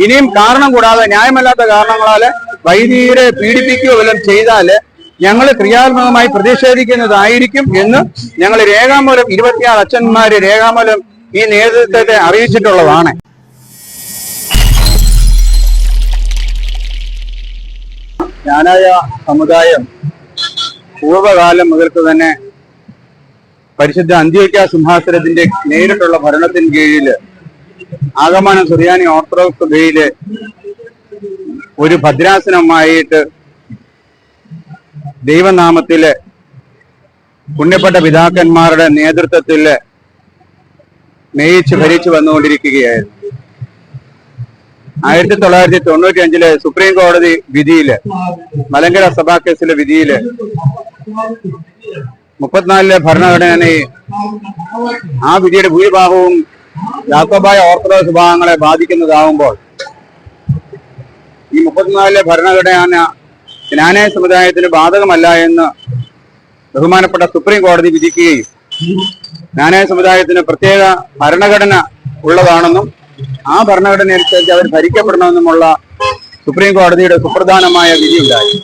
ഇനിയും കാരണം കൂടാതെ ന്യായമല്ലാത്ത കാരണങ്ങളാൽ വൈദികരെ പീഡിപ്പിക്കുകയോ വല്ലതും ചെയ്താൽ ഞങ്ങൾ ക്രിയാത്മകമായി പ്രതിഷേധിക്കുന്നതായിരിക്കും എന്ന് ഞങ്ങൾ രേഖാമൂലം ഇരുപത്തിയാറ് അച്ഛന്മാര് രേഖാമൂലം ഈ നേതൃത്വത്തെ അറിയിച്ചിട്ടുള്ളതാണ്. ജ്ഞാനായ സമുദായം പൂർവകാലം മുതൽക്ക് തന്നെ പരിശുദ്ധ അന്ത്യോക്യ സിംഹാസനത്തിന്റെ നേരിട്ടുള്ള ഭരണത്തിന് കീഴിൽ ആഗമനം സുറിയാനി ഓർത്തഡോക്സ് സഭയിൽ ഒരു ഭദ്രാസനമായിട്ട് ദൈവനാമത്തിൽ പുണ്യപ്പെട്ട പിതാക്കന്മാരുടെ നേതൃത്വത്തിൽ നയിച്ച് ഭരിച്ചു വന്നുകൊണ്ടിരിക്കുകയായിരുന്നു. ആയിരത്തി തൊള്ളായിരത്തി തൊണ്ണൂറ്റി അഞ്ചിലെ സുപ്രീം കോടതി വിധിയിൽ മലങ്കര സഭാ കേസിലെ വിധിയിൽ മുപ്പത്തിനാലിലെ ഭരണഘടനയെ ആ വിധിയുടെ ഭൂരിഭാഗവും യാക്കോബായ ഓർത്തഡോക്സ് വിഭാഗങ്ങളെ ബാധിക്കുന്നതാവുമ്പോൾ ഈ മുപ്പത്തിനാലിലെ ഭരണഘടന ജ്ഞാനായ സമുദായത്തിന് ബാധകമല്ല എന്ന് ബഹുമാനപ്പെട്ട സുപ്രീം കോടതി വിധിക്കുകയും ജ്ഞാനായ സമുദായത്തിന് പ്രത്യേക ഭരണഘടന ഉള്ളതാണെന്നും ആ ഭരണഘടന അനുസരിച്ച് അവർ ഭരിക്കപ്പെടണമെന്നുമുള്ള സുപ്രീം കോടതിയുടെ സുപ്രധാനമായ വിധിയുണ്ടായി.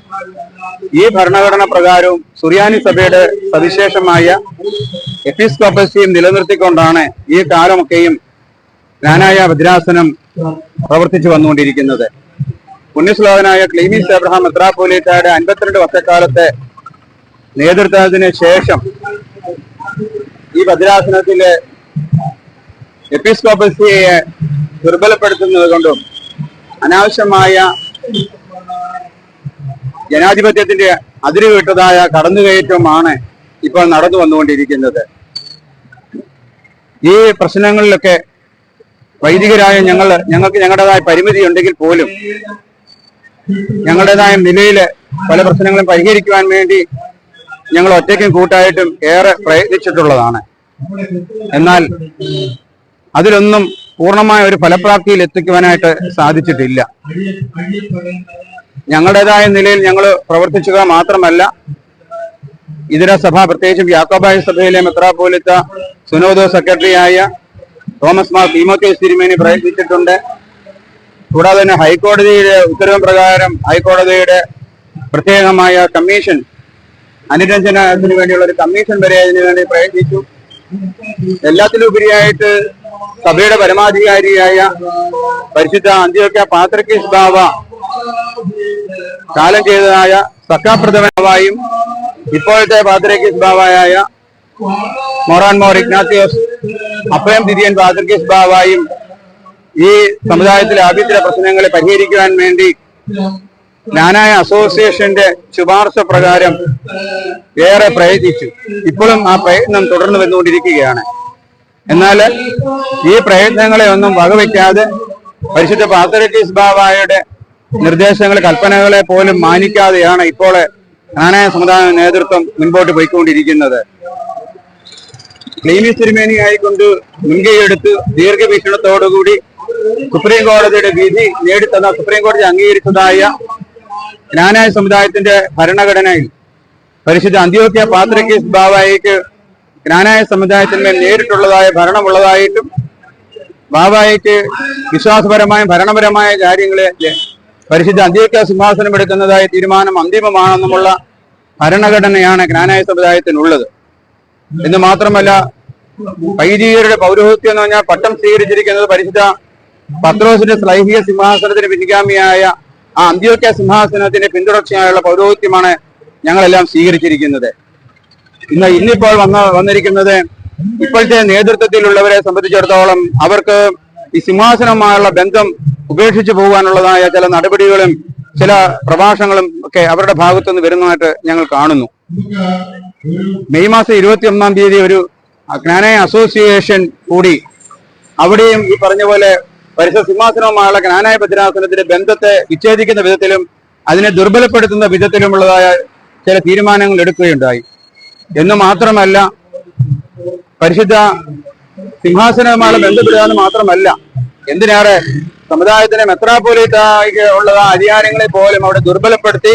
ഈ ഭരണഘടന പ്രകാരവും സുറിയാനി സഭയുടെ സവിശേഷമായ എപ്പിസ്കോപ്പസിയും നിലനിർത്തിക്കൊണ്ടാണ് ഈ കാലമൊക്കെയും ജ്ഞാനായ ഭദ്രാസനം പ്രവർത്തിച്ചു വന്നുകൊണ്ടിരിക്കുന്നത്. പുണ്യശ്ലോകനായ ക്ലീമീസ് അബ്രഹാം മെത്രാപോലീറ്റയുടെ അൻപത്തിരണ്ട് വർഷക്കാലത്തെ നേതൃത്വത്തിന് ശേഷം ഈ ഭദ്രാസനത്തിലെ എപ്പിസ്കോപ്പസിയെ ദുർബലപ്പെടുത്തുന്നത് കൊണ്ടും അനാവശ്യമായ ജനാധിപത്യത്തിന്റെ അതിരുവിട്ടതായ കടന്നുകയറ്റമാണ് ഇപ്പോൾ നടന്നു വന്നുകൊണ്ടിരിക്കുന്നത്. ഈ പ്രശ്നങ്ങളിലൊക്കെ വൈദികരായ ഞങ്ങൾ ഞങ്ങൾക്ക് ഞങ്ങളുടേതായ പരിമിതി ഉണ്ടെങ്കിൽ പോലും ഞങ്ങളുടേതായ നിലയിൽ പല പ്രശ്നങ്ങളും പരിഹരിക്കുവാൻ വേണ്ടി ഞങ്ങൾ ഒറ്റയ്ക്കും കൂട്ടായിട്ടും ഏറെ പ്രയത്നിച്ചിട്ടുള്ളതാണ്. എന്നാൽ അതിലൊന്നും പൂർണമായ ഒരു ഫലപ്രാപ്തിയിൽ എത്തിക്കുവാനായിട്ട് സാധിച്ചിട്ടില്ല. ഞങ്ങളുടേതായ നിലയിൽ ഞങ്ങൾ പ്രവർത്തിച്ചുക മാത്രമല്ല ഇതര സഭ പ്രത്യേകിച്ചും യാക്കോബായ സഭയിലെ മെത്രാപോലിത്ത സുനോദോ സെക്രട്ടറിയായ തോമസ് മാർ തീമോത്തേസ് തിരുമേനി പ്രയത്നിച്ചിട്ടുണ്ട്. കൂടാതെ തന്നെ ഹൈക്കോടതിയുടെ ഉത്തരവ് പ്രകാരം ഹൈക്കോടതിയുടെ പ്രത്യേകമായ കമ്മീഷൻ അനുരഞ്ജനത്തിന് വേണ്ടിയുള്ള ഒരു കമ്മീഷൻ വരെ അതിനു വേണ്ടി പ്രയത്നിച്ചു. എല്ലാത്തിലും ഉപരിയായിട്ട് സഭയുടെ പരമാധികാരിയായ പരിശുദ്ധ അന്ത്യോക്യ പാത്രക്കീസ് ബാവ കാലം ചെയ്തതായ സക്കാപ്രഥമനായും ഇപ്പോഴത്തെ പാത്രക്കീസ് ബാവയായ മൊറാൻ മോർ ഇഗ്നാത്തിയോസ് അപ്പയം തിരിയൻ പാത്രക്കീസ് ബാവായും ഈ സമുദായത്തിലെ ആഭ്യന്തര പ്രശ്നങ്ങളെ പരിഹരിക്കുവാൻ വേണ്ടി ഞാനായ അസോസിയേഷന്റെ ശുപാർശ പ്രകാരം ഏറെ പ്രയത്നിച്ചു. ഇപ്പോഴും ആ പ്രയത്നം തുടർന്നു വന്നുകൊണ്ടിരിക്കുകയാണ്. എന്നാൽ ഈ പ്രയത്നങ്ങളെ ഒന്നും വകവയ്ക്കാതെ പരിശുദ്ധ പാത്രക്കീസ് ബാബായുടെ നിർദ്ദേശങ്ങൾ കൽപ്പനകളെ പോലും മാനിക്കാതെയാണ് ഇപ്പോൾ നാണയ സമുദായ നേതൃത്വം മുൻപോട്ട് പോയിക്കൊണ്ടിരിക്കുന്നത്. ക്ലീമി ആയിക്കൊണ്ട് മുൻകൈയെടുത്ത് ദീർഘവീക്ഷണത്തോടുകൂടി സുപ്രീം കോടതിയുടെ വിധി നേടിത്തന്ന സുപ്രീം കോടതി അംഗീകരിച്ചതായ ജ്ഞാനായ സമുദായത്തിന്റെ ഭരണഘടനയിൽ പരിശുദ്ധ അന്ത്യോക്യ പാത്രക്കീസ് ബാബായിക്ക് ജ്ഞാനായ സമുദായത്തിന്മേൽ നേരിട്ടുള്ളതായ ഭരണമുള്ളതായിട്ടും ബാബായിക്ക് വിശ്വാസപരമായ ഭരണപരമായ കാര്യങ്ങളെ പരിശുദ്ധ അന്ത്യക്ക സിംഹാസനം എടുക്കുന്നതായ തീരുമാനം അന്തിമമാണെന്നുമുള്ള ഭരണഘടനയാണ് ജ്ഞാനായ സമുദായത്തിനുള്ളത്. എന്ന് മാത്രമല്ല വൈദികരുടെ പൗരോഹിത്യം എന്ന് പറഞ്ഞാൽ പട്ടം സ്വീകരിച്ചിരിക്കുന്നത് പരിശുദ്ധ പത്രോസിന്റെ സ്ലൈഹിക സിംഹാസനത്തിന് പിൻഗാമിയായ ആ അന്ത്യോക്യ സിംഹാസനത്തിന്റെ പിന്തുടർച്ചയായുള്ള പൗരോഹിത്യമാണ് ഞങ്ങളെല്ലാം സ്വീകരിച്ചിരിക്കുന്നത്. ഇന്ന് ഇന്നിപ്പോൾ വന്ന വന്നിരിക്കുന്നത് ഇപ്പോഴത്തെ നേതൃത്വത്തിലുള്ളവരെ സംബന്ധിച്ചിടത്തോളം അവർക്ക് ഈ സിംഹാസനവുമായുള്ള ബന്ധം ഉപേക്ഷിച്ചു പോകാനുള്ളതായ ചില നടപടികളും ചില പ്രഭാഷണങ്ങളും ഒക്കെ അവരുടെ ഭാഗത്തുനിന്ന് വരുന്നതായിട്ട് ഞങ്ങൾ കാണുന്നു. മെയ് മാസം ഇരുപത്തി ഒന്നാം തീയതി ഒരു ജ്ഞാനയ അസോസിയേഷൻ കൂടി അവിടെയും ഈ പറഞ്ഞ പോലെ പരിസര സിംഹാസനവുമായുള്ള ജ്ഞാനായ ഭദ്രാസനത്തിന്റെ ബന്ധത്തെ വിച്ഛേദിക്കുന്ന വിധത്തിലും അതിനെ ദുർബലപ്പെടുത്തുന്ന വിധത്തിലുമുള്ളതായ ചില തീരുമാനങ്ങൾ എടുക്കുകയുണ്ടായി. എന്ന് മാത്രമല്ല പരിശുദ്ധ സിംഹാസനവുമായി ബന്ധപ്പെടുക മാത്രമല്ല എന്തിനേറെ സമുദായത്തിനെ മെത്രാപോലിത്തായിക്ക് ഉള്ള അധികാരങ്ങളെ പോലും അവിടെ ദുർബലപ്പെടുത്തി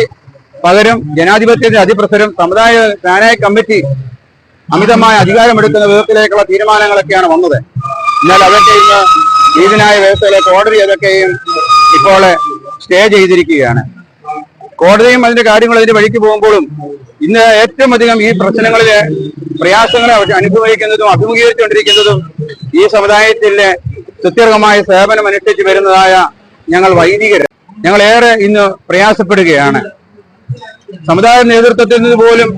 പകരം ജനാധിപത്യത്തിന്റെ അതിപ്രസരം സമുദായ ജ്ഞാനായ കമ്മിറ്റി അമിതമായ അധികാരമെടുക്കുന്ന വിധത്തിലേക്കുള്ള തീരുമാനങ്ങളൊക്കെയാണ് വന്നത്. എന്നാൽ അതൊക്കെ ഇന്ന് നീതിന്യായ വ്യവസ്ഥയിലെ കോടതി അതൊക്കെയും ഇപ്പോൾ സ്റ്റേ ചെയ്തിരിക്കുകയാണ്. കോടതിയും അതിന്റെ കാര്യങ്ങൾ അതിന്റെ വഴിക്ക് പോകുമ്പോഴും ഇന്ന് ഏറ്റവും അധികം ഈ പ്രശ്നങ്ങളിലെ പ്രയാസങ്ങളെ അനുഭവിക്കുന്നതും അഭിമുഖീകരിച്ചുകൊണ്ടിരിക്കുന്നതും ഈ സമുദായത്തിലെ സുത്യർഹമായ സേവനം അനുഷ്ഠിച്ചു വരുന്നതായ ഞങ്ങൾ വൈദികര്. ഞങ്ങൾ ഏറെ ഇന്ന് പ്രയാസപ്പെടുകയാണ്. സമുദായ നേതൃത്വത്തിൽ നിന്ന് പോലും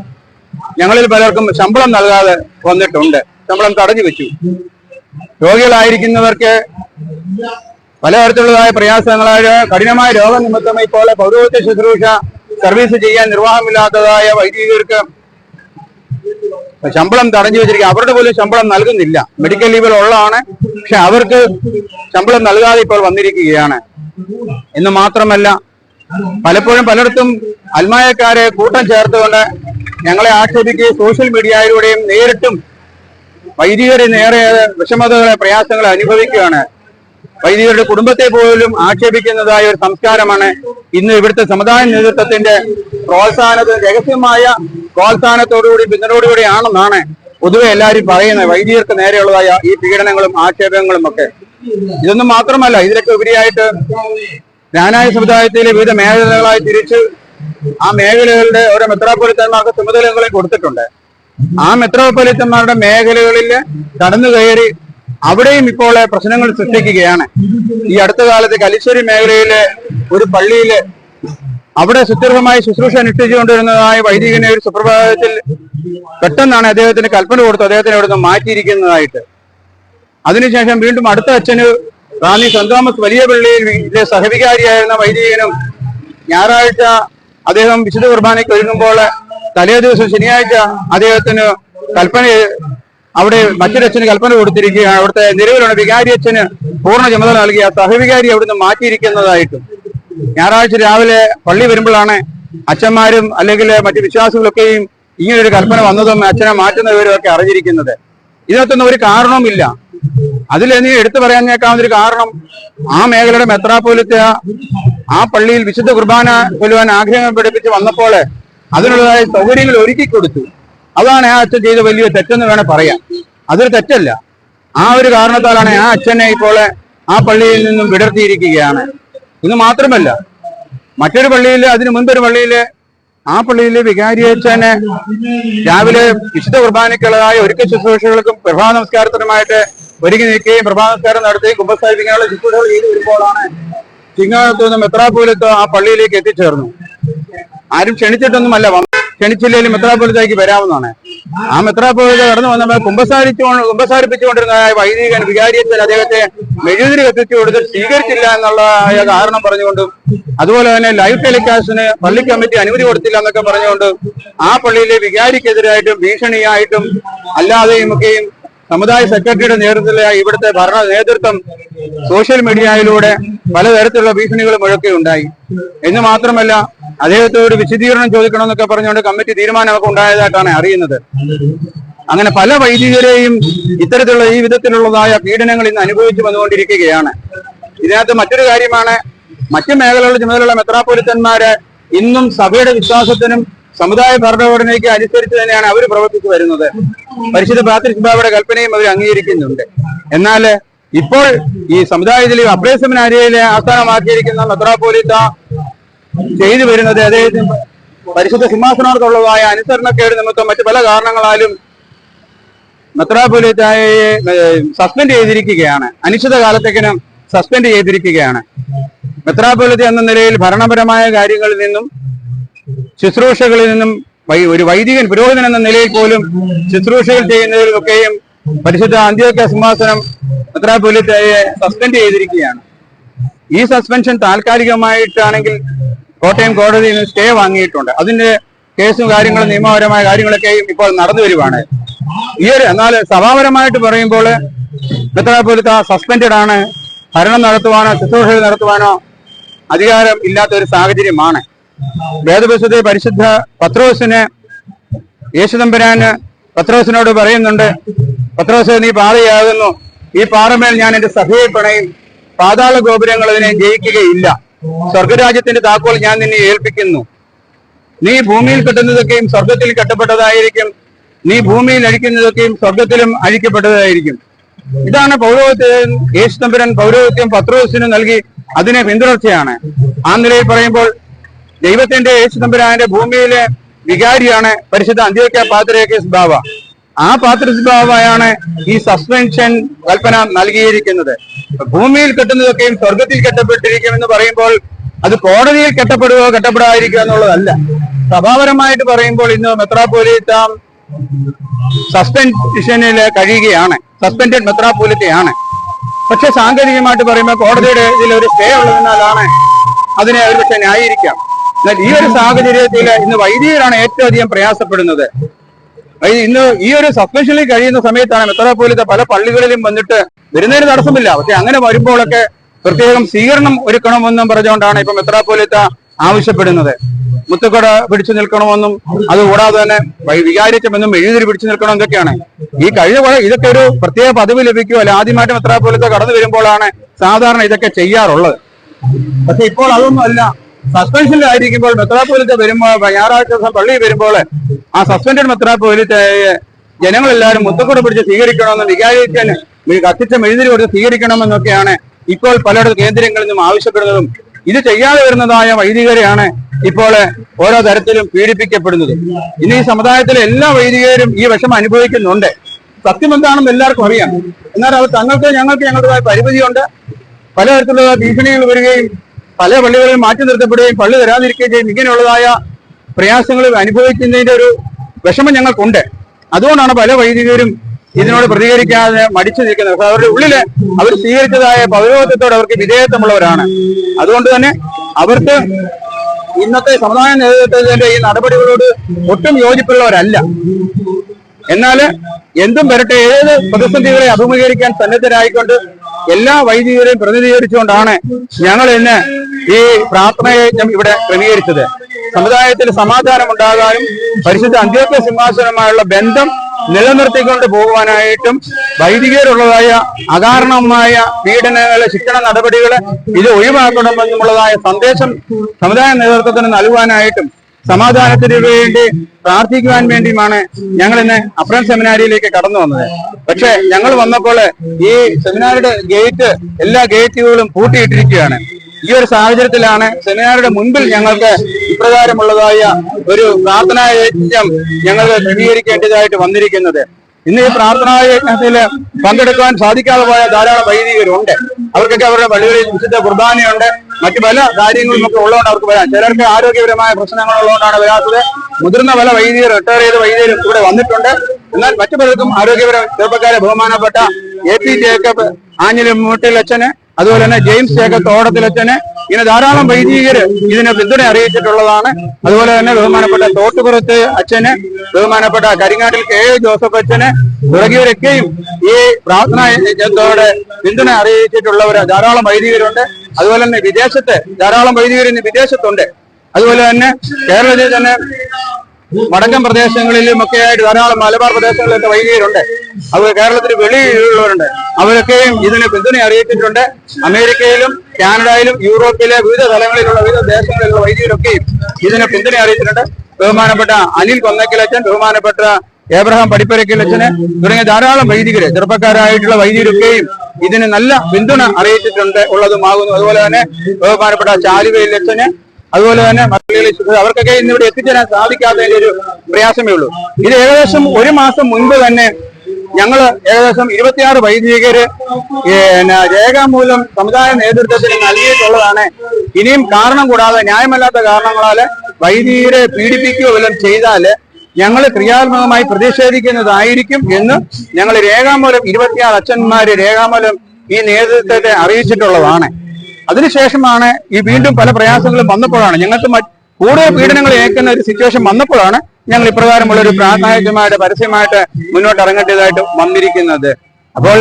ഞങ്ങളിൽ പലർക്കും ശമ്പളം നൽകാതെ വന്നിട്ടുണ്ട്. ശമ്പളം തടഞ്ഞു വെച്ചു. രോഗികളായിരിക്കുന്നവർക്ക് പലതരത്തിലുള്ളതായ പ്രയാസങ്ങളായ കഠിനമായ രോഗനിമിത്തം ഇപ്പോൾ പൗരോഹിത്യ ശുശ്രൂഷ സർവീസ് ചെയ്യാൻ നിർവാഹമില്ലാത്തതായ വൈദികർക്ക് ശമ്പളം തടഞ്ഞു വെച്ചിരിക്കുക. അവരുടെ പോലും ശമ്പളം നൽകുന്നില്ല. മെഡിക്കൽ ലീവിൽ ഉള്ളതാണ്. പക്ഷെ അവർക്ക് ശമ്പളം നൽകാതെ ഇപ്പോൾ വന്നിരിക്കുകയാണ്. എന്ന് മാത്രമല്ല പലപ്പോഴും പലയിടത്തും അൽമായക്കാരെ കൂട്ടം ചേർത്തുകൊണ്ട് ഞങ്ങളെ ആക്ഷേപിക്കുകയും സോഷ്യൽ മീഡിയയിലൂടെയും നേരിട്ടും വൈദികരെ നേരെ വിഷമതകളെ പ്രയാസങ്ങളെ അനുഭവിക്കുകയാണ്. വൈദികരുടെ കുടുംബത്തെ പോലും ആക്ഷേപിക്കുന്നതായ ഒരു സംസ്കാരമാണ് ഇന്ന് ഇവിടുത്തെ സമുദായ നേതൃത്വത്തിന്റെ പ്രോത്സാഹനത്തിന് രഹസ്യമായ പ്രോത്സാഹനത്തോടുകൂടി പിന്തുണയോടുകൂടിയാണെന്നാണ് പൊതുവെ എല്ലാവരും പറയുന്നത്. വൈദികർക്ക് നേരെയുള്ളതായ ഈ പീഡനങ്ങളും ആക്ഷേപങ്ങളും ഒക്കെ. ഇതൊന്നും മാത്രമല്ല ഇതിലൊക്കെ ഉപരിയായിട്ട് ജ്ഞാനായ സമുദായത്തിലെ വിവിധ മേഖലകളായി തിരിച്ച് ആ മേഖലകളുടെ ഓരോ മെത്രാപ്പൊലിത്തന്മാർക്ക് ചുമതലകളെ കൊടുത്തിട്ടുണ്ട്. ആ മെത്രാപൊലിത്തന്മാരുടെ മേഖലകളിൽ കടന്നു കയറി അവിടെയും ഇപ്പോൾ പ്രശ്നങ്ങൾ സൃഷ്ടിക്കുകയാണ്. ഈ അടുത്ത കാലത്ത് കലിശ്ശേരി മേഖലയിലെ ഒരു പള്ളിയിൽ അവിടെ സുദീർഘമായി ശുശ്രൂഷ അനുഷ്ഠിച്ചുകൊണ്ടിരുന്നതായ വൈദികനെ ഒരു സുപ്രഭാതത്തിൽ പെട്ടെന്നാണ് അദ്ദേഹത്തിന് കൽപ്പന കൊടുത്ത് അദ്ദേഹത്തിന് അവിടുന്ന് മാറ്റിയിരിക്കുന്നതായിട്ട്. അതിനുശേഷം വീണ്ടും അടുത്ത അച്ഛന് റാന്നി സെന്റ് തോമസ് വലിയ പള്ളിയിലെ സഹവികാരിയായിരുന്ന വൈദികനും ഞായറാഴ്ച അദ്ദേഹം വിശുദ്ധ കുർബാനയ്ക്ക് ഒരുങ്ങുമ്പോൾ തലേ ദിവസം ശനിയാഴ്ച അദ്ദേഹത്തിന് കൽപ്പന അവിടെ മറ്റൊരച്ഛന് കൽപ്പന കൊടുത്തിരിക്കുകയാണ്. അവിടുത്തെ നിലവിലുള്ള വികാരി അച്ഛന് പൂർണ ചുമതല നൽകിയ സഹവികാരി അവിടുന്ന് മാറ്റിയിരിക്കുന്നതായിട്ടും. ഞായറാഴ്ച രാവിലെ പള്ളി വരുമ്പോഴാണ് അച്ഛന്മാരും അല്ലെങ്കിൽ മറ്റു വിശ്വാസികളൊക്കെയും ഇങ്ങനൊരു കൽപ്പന വന്നതും അച്ഛനെ മാറ്റുന്ന വിവരവും ഒക്കെ അറിഞ്ഞിരിക്കുന്നത്. ഇതിനകത്തൊന്നും ഒരു കാരണവുമില്ല അതിൽ നീ എടുത്തു പറയാനേക്കാവുന്ന ഒരു കാരണം ആ മേഖലയുടെ മെത്രാപ്പോലത്തെ ആ പള്ളിയിൽ വിശുദ്ധ കുർബാന കൊല്ലുവാൻ ആഗ്രഹം പഠിപ്പിച്ച് വന്നപ്പോൾ അതിനുള്ളതായ സൗകര്യങ്ങൾ ഒരുക്കി കൊടുത്തു അതാണ് ആ അച്ഛൻ ചെയ്ത വലിയ തെറ്റെന്ന് വേണേൽ പറയാം. അതൊരു തെറ്റല്ല. ആ ഒരു കാരണത്താലാണ് ആ അച്ഛനെ ഇപ്പോൾ ആ പള്ളിയിൽ നിന്നും വിടർത്തിയിരിക്കുകയാണ്. ഇത് മാത്രമല്ല മറ്റൊരു പള്ളിയിൽ അതിനു മുൻപൊരു പള്ളിയിൽ ആ പള്ളിയിലെ വികാരിയച്ഛനെ രാവിലെ വിശുദ്ധ കുർബാനയ്ക്കുള്ളതായ ഒരുക്ക ശുശ്രൂഷകൾക്കും പ്രഭാത നമസ്കാരത്തിനുമായിട്ട് ഒരുങ്ങി നിൽക്കുകയും പ്രഭാത നമസ്കാരം നടത്തുകയും കുമ്പസ്ഥാപിക്കാനുള്ള ശുശ്രൂഷകൾ ചെയ്തു വരുമ്പോഴാണ് ചിങ്ങത്തു നിന്നും മെത്രാപോലത്തോ ആ പള്ളിയിലേക്ക് എത്തിച്ചേർന്നു. ആരും ക്ഷണിച്ചിട്ടൊന്നുമല്ല വന്നത്. ക്ഷണിച്ചില്ലെങ്കിലും വരാമെന്നാണ് ആ മെത്രാപോലത്തെ കടന്നു വന്നപ്പോൾ കുമ്പസാരിച്ചു കുമ്പസാരിപ്പിച്ചുകൊണ്ടിരുന്ന വൈദികൻ വികാരിയച്ഛൻ അദ്ദേഹത്തെ മെഴുതിരി കത്തിച്ചു കൊടുത്ത് സ്വീകരിച്ചില്ല എന്നുള്ള കാരണം പറഞ്ഞുകൊണ്ടും അതുപോലെ തന്നെ ലൈവ് ടെലികാസ്റ്റിന് പള്ളി കമ്മിറ്റി അനുമതി കൊടുത്തില്ല എന്നൊക്കെ പറഞ്ഞുകൊണ്ട് ആ പള്ളിയിലെ വികാരിക്കെതിരായിട്ടും ഭീഷണിയായിട്ടും അല്ലാതെയും ഒക്കെയും സമുദായ സെക്രട്ടറിയുടെ നേതൃത്വത്തിലെ ഇവിടുത്തെ ഭരണ നേതൃത്വം സോഷ്യൽ മീഡിയയിലൂടെ പലതരത്തിലുള്ള ഭീഷണികൾ ഉണ്ടായി. എന്ന് മാത്രമല്ല അദ്ദേഹത്തോട് വിശദീകരണം ചോദിക്കണമെന്നൊക്കെ പറഞ്ഞുകൊണ്ട് കമ്മിറ്റി തീരുമാനമൊക്കെ ഉണ്ടായതായിട്ടാണ് അറിയുന്നത്. അങ്ങനെ പല വൈദികരെയും ഇത്തരത്തിലുള്ള ഈ വിധത്തിലുള്ളതായ പീഡനങ്ങൾ ഇന്ന് അനുഭവിച്ചു വന്നുകൊണ്ടിരിക്കുകയാണ്. ഇതിനകത്ത് മറ്റൊരു കാര്യമാണ് മറ്റു മേഖലകളിൽ ചുമതലയുള്ള മെത്രാപ്പൊലിത്തന്മാര് ഇന്നും സഭയുടെ വിശ്വാസത്തിനും സമുദായ ഭരണഘടനയ്ക്ക് അനുസരിച്ച് തന്നെയാണ് അവർ പ്രവർത്തിച്ചു വരുന്നത്. പരിശുദ്ധ പാത്രിക് കൽപ്പനയും അവർ അംഗീകരിക്കുന്നുണ്ട്. എന്നാൽ ഇപ്പോൾ ഈ സമുദായത്തിൽ അപ്രേ സെമിനാരിയിലെ ആസ്ഥാനമാക്കിയിരിക്കുന്ന മെത്രാപോലിത്ത ചെയ്തു വരുന്നത് അദ്ദേഹത്തിന് പരിശുദ്ധ സിംഹാസനത്തുള്ളതായ അനുസരണക്കേട് നിമിത്തം മറ്റു പല കാരണങ്ങളാലും മെത്രാപ്പൊലിത്തായെ സസ്പെൻഡ് ചെയ്തിരിക്കുകയാണ്. അനിശ്ചിത കാലത്തേക്കിനും സസ്പെൻഡ് ചെയ്തിരിക്കുകയാണ്. മെത്രാപോലിത്ത എന്ന നിലയിൽ ഭരണപരമായ കാര്യങ്ങളിൽ നിന്നും ശുശ്രൂഷകളിൽ നിന്നും ഒരു വൈദികൻ പുരോഹിതൻ എന്ന നിലയിൽ പോലും ശുശ്രൂഷകൾ ചെയ്യുന്നതിലൊക്കെയും പരിശുദ്ധ അന്ത്യോക്യ സിംഹാസനം മെത്രാപൊലിത്തയെ സസ്പെൻഡ് ചെയ്തിരിക്കുകയാണ്. ഈ സസ്പെൻഷൻ താൽക്കാലികമായിട്ടാണെങ്കിൽ കോട്ടയം കോടതിയിൽ നിന്ന് സ്റ്റേ വാങ്ങിയിട്ടുണ്ട്. അതിന്റെ കേസും കാര്യങ്ങളും നിയമപരമായ കാര്യങ്ങളൊക്കെയും ഇപ്പോൾ നടന്നു വരുവാണ്. ഈ ഒരു എന്നാൽ സഭാപരമായിട്ട് പറയുമ്പോൾ മെത്രാപൊലിത്ത സസ്പെൻഡഡ് ആണ്. ഭരണം നടത്തുവാനോ ശുശ്രൂഷകൾ നടത്തുവാനോ അധികാരം ഇല്ലാത്ത ഒരു സാഹചര്യമാണ്. വേദപുസ്തകത്തെ പരിശുദ്ധ പത്രോസിന് യേശുദമ്പരാന് പത്രോസിനോട് പറയുന്നുണ്ട് പത്രോസ് നീ പാതയാകുന്നു ഈ പാറമേൽ ഞാൻ എന്റെ സഭയെ പണയും പാതാള ഗോപുരങ്ങൾ അതിനെ ജയിക്കുകയില്ല. സ്വർഗരാജ്യത്തിന്റെ താക്കോൽ ഞാൻ നിന്നെ ഏൽപ്പിക്കുന്നു. നീ ഭൂമിയിൽ കെട്ടുന്നതൊക്കെയും സ്വർഗത്തിൽ കെട്ടപ്പെട്ടതായിരിക്കും. നീ ഭൂമിയിൽ അഴിക്കുന്നതൊക്കെയും സ്വർഗത്തിലും അഴിക്കപ്പെട്ടതായിരിക്കും. ഇതാണ് പൗരോഹിത്യം യേശുദമ്പുരൻ പൗരോഹിത്യം പത്രോസിന് നൽകി അതിനെ പിന്തുടർച്ചയാണ്. ആ നിലയിൽ പറയുമ്പോൾ ദൈവത്തിന്റെ യേശു തമ്പുരാന്റെ ഭൂമിയിലെ വികാരിയാണ് പരിശുദ്ധ അന്ത്യോക്യ പാത്രയൊക്കെ ബാവ. ആ പാത്രിസ് ബാവയാണ് ഈ സസ്പെൻഷൻ കൽപ്പന നൽകിയിരിക്കുന്നത്. ഭൂമിയിൽ കെട്ടുന്നതൊക്കെയും സ്വർഗത്തിൽ കെട്ടപ്പെട്ടിരിക്കും എന്ന് പറയുമ്പോൾ അത് കോടതിയിൽ കെട്ടപ്പെടുകയോ കെട്ടപ്പെടാതിരിക്കുക എന്നുള്ളതല്ല. സഭാപരമായിട്ട് പറയുമ്പോൾ ഇന്ന് മെത്രാപോലിത്താം സസ്പെൻഷനിൽ കഴിയുകയാണ്. സസ്പെൻഡഡ് മെത്രാപോലിത്തയാണ് പക്ഷെ സാങ്കേതികമായിട്ട് പറയുമ്പോൾ കോടതിയുടെ ഇതിൽ ഒരു സ്റ്റേ ഉള്ളതിനാലാണ് അതിനെ ഒരുപക്ഷെ ന്യായീകരിക്കാം. എന്നാൽ ഈ ഒരു സാഹചര്യത്തിൽ ഇന്ന് വൈദികരാണ് ഏറ്റവും അധികം പ്രയാസപ്പെടുന്നത്. ഇന്ന് ഈ ഒരു സസ്പെൻഷനിൽ കഴിയുന്ന സമയത്താണ് മെത്രാപ്പോലിത്ത പല പള്ളികളിലും വന്നിട്ട് വരുന്നതിന് തടസ്സമില്ല പക്ഷെ അങ്ങനെ വരുമ്പോഴൊക്കെ പ്രത്യേകം സ്വീകരണം ഒരുക്കണമെന്നും പറഞ്ഞുകൊണ്ടാണ് ഇപ്പൊ മെത്രാപ്പോലിത്ത ആവശ്യപ്പെടുന്നത്. മുത്തുക്കട പിടിച്ചു നിൽക്കണമെന്നും അതുകൂടാതെ തന്നെ വികാരിച്ചമെന്നും എഴുതിരി പിടിച്ചു നിൽക്കണം എന്നൊക്കെയാണ്. ഈ കഴിഞ്ഞ പോലെ ഇതൊക്കെ ഒരു പ്രത്യേക പദവി ലഭിക്കുക അല്ല ആദ്യമായിട്ട് മെത്രാപ്പോലിത്ത കടന്നു വരുമ്പോഴാണ് സാധാരണ ഇതൊക്കെ ചെയ്യാറുള്ളത്. പക്ഷെ ഇപ്പോൾ അതൊന്നും അല്ല. സസ്പെൻഷനിലായിരിക്കുമ്പോൾ മെത്രാപ്പോലിത്ത വരുമ്പോൾ ഞായറാഴ്ച ദിവസം പള്ളിയിൽ വരുമ്പോൾ ആ സസ്പെൻഡഡ് മെത്രാപ്പോലിത്തയെ ജനങ്ങളെല്ലാവരും മുത്തക്കൂടെ പിടിച്ച് സ്വീകരിക്കണമെന്ന് വികാരിക്കാൻ കത്തിച്ച മെഴുതിരി കൊടുത്ത് സ്വീകരിക്കണമെന്നൊക്കെയാണ് ഇപ്പോൾ പലയിടത്തും കേന്ദ്രങ്ങളിൽ നിന്നും ആവശ്യപ്പെടുന്നതും. ഇത് ചെയ്യാതെ വരുന്നതായ വൈദികരെയാണ് ഇപ്പോൾ ഓരോ തരത്തിലും പീഡിപ്പിക്കപ്പെടുന്നത്. ഇനി ഈ സമുദായത്തിലെ എല്ലാ വൈദികരും ഈ വിഷമം അനുഭവിക്കുന്നുണ്ട്. സത്യം എന്താണെന്ന് എല്ലാവർക്കും അറിയാം. എന്നാൽ അത് തങ്ങൾക്ക് ഞങ്ങൾക്ക് ഞങ്ങളുടേതായ പരിമിതിയുണ്ട്. പലതരത്തിലുള്ള ഭീഷണികൾ വരികയും പല പള്ളികളിൽ മാറ്റി നിർത്തപ്പെടുകയും പള്ളി തരാതിരിക്കുകയും ചെയ്യും. ഇങ്ങനെയുള്ളതായ പ്രയാസങ്ങൾ അനുഭവിക്കുന്നതിന്റെ ഒരു വിഷമം ഞങ്ങൾക്കുണ്ട്. അതുകൊണ്ടാണ് പല വൈദികരും ഇതിനോട് പ്രതികരിക്കാതെ മടിച്ചു നിൽക്കുന്നത്. അവരുടെ ഉള്ളിൽ അവർ സ്വീകരിച്ചതായ പൗരോഹിത്യത്തോട് അവർക്ക് വിധേയത്വമുള്ളവരാണ്. അതുകൊണ്ട് തന്നെ അവർക്ക് ഇന്നത്തെ സമുദായ നേതൃത്വത്തിന്റെ ഈ നടപടികളോട് ഒട്ടും യോജിപ്പുള്ളവരല്ല. എന്നാൽ എന്തും വരട്ടെ ഏത് പ്രതിസന്ധികളെ അഭിമുഖീകരിക്കാൻ സന്നദ്ധരായിക്കൊണ്ട് എല്ലാ വൈദികരെയും പ്രതിനിധീകരിച്ചുകൊണ്ടാണ് ഞങ്ങൾ ഇന്ന് ഈ പ്രാർത്ഥനയജ്ഞം ഇവിടെ ക്രമീകരിച്ചത്. സമുദായത്തിൽ സമാധാനം ഉണ്ടാകാനും പരിശുദ്ധ അന്ത്യോക്യ സിംഹാസനമായുള്ള ബന്ധം നിലനിർത്തിക്കൊണ്ട് പോകുവാനായിട്ടും വൈദികരുള്ളതായ അകാരണമായ പീഡനങ്ങളെ ശിക്ഷണ നടപടികളെ ഇത് ഒഴിവാക്കണമെന്നുള്ളതായ സന്ദേശം സമുദായ നേതൃത്വത്തിന് നൽകുവാനായിട്ടും സമാധാനത്തിന് വേണ്ടി പ്രാർത്ഥിക്കുവാൻ വേണ്ടിയുമാണ് ഞങ്ങൾ ഇന്ന് അപ്രൻ സെമിനാരിയിലേക്ക് കടന്നു വന്നത്. പക്ഷെ ഞങ്ങൾ വന്നപ്പോൾ ഈ സെമിനാരിയുടെ ഗേറ്റ് എല്ലാ ഗേറ്റുകളും പൂട്ടിയിട്ടിരിക്കുകയാണ്. ഈ ഒരു സാഹചര്യത്തിലാണ് സെമിനാറുടെ മുൻപിൽ ഞങ്ങൾക്ക് ഇപ്രകാരമുള്ളതായ ഒരു പ്രാർത്ഥനാ യജ്ഞം ഞങ്ങൾ ക്രമീകരിക്കേണ്ടതായിട്ട് വന്നിരിക്കുന്നത്. ഇന്ന് ഈ പ്രാർത്ഥനാ യജ്ഞത്തിൽ പങ്കെടുക്കാൻ സാധിക്കാതെ പോയ ധാരാളം വൈദികരുണ്ട്. അവർക്കൊക്കെ അവരുടെ പള്ളികളിൽ വിശുദ്ധ കുർബാനയുണ്ട്. മറ്റു പല കാര്യങ്ങളും ഒക്കെ ഉള്ളതുകൊണ്ട് അവർക്ക് വരാം. ചിലർക്ക് ആരോഗ്യപരമായ പ്രശ്നങ്ങൾ ഉള്ളതുകൊണ്ടാണ് വരാത്തത്. മുതിർന്ന പല വൈദികർ റിട്ടയർ ചെയ്ത വൈദികരും ഇവിടെ വന്നിട്ടുണ്ട്. എന്നാൽ മറ്റു പലർക്കും ആരോഗ്യപര ചെറുപ്പക്കാരെ ബഹുമാനപ്പെട്ട എ പി ജേക്കബ് ആഞ്ഞിലി മൂട്ടിൽ അച്ഛന് അതുപോലെ തന്നെ ജെയിംസ് ജേക്കബ് തോട്ടത്തിലച്ഛന് ഇങ്ങനെ ധാരാളം വൈദികര് ഇതിനെ പിന്തുണ അറിയിച്ചിട്ടുള്ളതാണ്. അതുപോലെ തന്നെ ബഹുമാനപ്പെട്ട തോട്ടുപുറത്ത് അച്ഛന് ബഹുമാനപ്പെട്ട കരിങ്ങാട്ടിൽ കെ. ജോസഫ് അച്ഛന് തുടങ്ങിയവരൊക്കെയും ഈ പ്രാർത്ഥന യജ്ഞത്തോടെ പിന്തുണ അറിയിച്ചിട്ടുള്ളവർ ധാരാളം വൈദികരുണ്ട്. അതുപോലെ തന്നെ വിദേശത്ത് ധാരാളം വൈദികർ ഇന്ന് വിദേശത്തുണ്ട്. അതുപോലെ തന്നെ കേരളത്തിൽ തന്നെ വടക്കൻ പ്രദേശങ്ങളിലും ഒക്കെ ആയിട്ട് ധാരാളം മലബാർ പ്രദേശങ്ങളിലൊക്കെ വൈകിയിട്ടുണ്ട് അത് കേരളത്തിന് വെളിയിലുള്ളവരുണ്ട്. അവരൊക്കെയും ഇതിനെ പിന്തുണ അറിയിച്ചിട്ടുണ്ട്. അമേരിക്കയിലും കാനഡയിലും യൂറോപ്പിലെ വിവിധ തലങ്ങളിലുള്ള വിവിധ ദേശങ്ങളിലുള്ള വൈദികരൊക്കെയും ഇതിനെ പിന്തുണ അറിയിച്ചിട്ടുണ്ട്. ബഹുമാനപ്പെട്ട അനിൽ കൊന്നക്കിലച്ചൻ ബഹുമാനപ്പെട്ട ഏബ്രഹാം പടിപ്പരക്കിലച്ചന് തുടങ്ങിയ ധാരാളം വൈദികര് ചെറുപ്പക്കാരായിട്ടുള്ള വൈദികരൊക്കെയും ഇതിന് നല്ല പിന്തുണ അറിയിച്ചിട്ടുണ്ട് ഉള്ളതുമാകുന്നു. അതുപോലെ തന്നെ ബഹുമാനപ്പെട്ട ചാലുവയിലച്ചന് അതുപോലെ തന്നെ സുഹൃത്ത് അവർക്കൊക്കെ ഇന്നിവിടെ എത്തിച്ചേരാൻ സാധിക്കാത്തതിന്റെ ഒരു പ്രയാസമേ ഉള്ളൂ. ഇത് ഏകദേശം ഒരു മാസം മുൻപ് തന്നെ ഞങ്ങൾ ഏകദേശം ഇരുപത്തിയാറ് വൈദികര് രേഖാമൂലം സമുദായ നേതൃത്വത്തിന് നൽകിയിട്ടുള്ളതാണ്. ഇനിയും കാരണം കൂടാതെ ന്യായമല്ലാത്ത കാരണങ്ങളാൽ വൈദികരെ പീഡിപ്പിക്കുകയോ വല്ലതും ചെയ്താൽ ഞങ്ങൾ ക്രിയാത്മകമായി പ്രതിഷേധിക്കുന്നതായിരിക്കും എന്ന് ഞങ്ങൾ രേഖാമൂലം ഇരുപത്തിയാറ് അച്ഛന്മാര് രേഖാമൂലം ഈ നേതൃത്വത്തെ അറിയിച്ചിട്ടുള്ളതാണ്. അതിനുശേഷമാണ് ഈ വീണ്ടും പല പ്രയാസങ്ങളും വന്നപ്പോഴാണ് ഞങ്ങൾക്ക് കൂടുതൽ പീഡനങ്ങൾ ഏൽക്കുന്ന ഒരു സിറ്റുവേഷൻ വന്നപ്പോഴാണ് ഞങ്ങൾ ഇപ്രകാരമുള്ള ഒരു പ്രാഥമികമായിട്ട് പരസ്യമായിട്ട് മുന്നോട്ട് ഇറങ്ങേണ്ടതായിട്ട് വന്നിരിക്കുന്നത്. അപ്പോൾ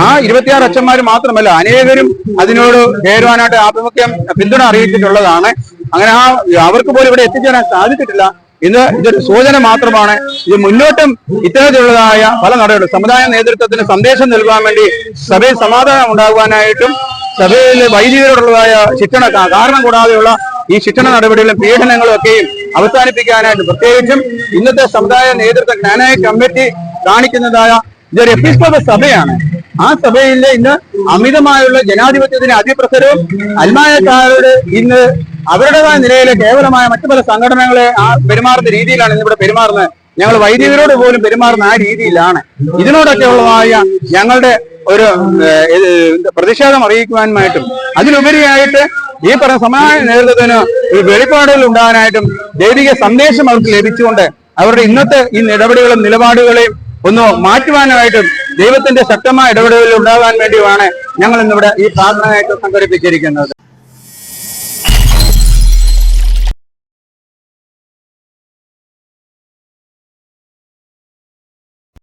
ആ ഇരുപത്തിയാറ് അച്ഛന്മാർ മാത്രമല്ല അനേകരും അതിനോട് ചേരുവാനായിട്ട് ആഭിമുഖ്യം പിന്തുണ അറിയിച്ചിട്ടുള്ളതാണ്. അങ്ങനെ ആ അവർക്ക് പോലും ഇവിടെ എത്തിച്ചേരാൻ സാധിച്ചിട്ടില്ല. ഇത് ഇതൊരു സൂചന മാത്രമാണ്. ഇത് മുന്നോട്ടും ഇത്തരത്തിലുള്ളതായ പല നടപടികളും സമുദായ നേതൃത്വത്തിന് സന്ദേശം നൽകാൻ വേണ്ടി സഭയിൽ സമാധാനം ഉണ്ടാകുവാനായിട്ടും സഭയിൽ വൈദികരോടുള്ളതായ ശിക്ഷണ കാരണം കൂടാതെയുള്ള ഈ ശിക്ഷണ നടപടികളും പീഡനങ്ങളും ഒക്കെയും അവസാനിപ്പിക്കാനായിട്ട് പ്രത്യേകിച്ചും ഇന്നത്തെ സമുദായ നേതൃത്വ ജ്ഞാനായ കമ്മിറ്റി കാണിക്കുന്നതായ ഇതൊരു എപ്പിസ്കോപ സഭയാണ്. ആ സഭയിലെ ഇന്ന് അമിതമായുള്ള ജനാധിപത്യത്തിന് അതിപ്രസരവും അൽമായക്കാരോട് ഇന്ന് അവരുടേതായ നിലയിലെ കേവലമായ മറ്റു പല സംഘടനകളെ ആ പെരുമാറുന്ന രീതിയിലാണ് ഇന്നിവിടെ പെരുമാറുന്നത്. ഞങ്ങൾ വൈദികരോട് പോലും പെരുമാറുന്ന ആ രീതിയിലാണ്. ഇതിനോടൊക്കെ ഉള്ളതായ ഞങ്ങളുടെ ഒരു പ്രതിഷേധം അറിയിക്കുവാനുമായിട്ടും അതിലുപരിയായിട്ട് ഈ പറഞ്ഞ സമാന നേതൃത്വത്തിന് ഒരു വെളിപ്പാടുകൾ ഉണ്ടാകാനായിട്ടും ദൈവിക സന്ദേശം അവർക്ക് ലഭിച്ചുകൊണ്ട് അവരുടെ ഇന്നത്തെ ഈ നടപടികളും നിലപാടുകളെയും ഒന്ന് മാറ്റുവാനായിട്ടും ദൈവത്തിന്റെ ശക്തമായ ഇടപെടലുകൾ ഉണ്ടാകാൻ വേണ്ടിയുമാണ് ഞങ്ങൾ ഇന്നിവിടെ ഈ പ്രാർത്ഥനയായിട്ട് സംഘടിപ്പിച്ചിരിക്കുന്നത്.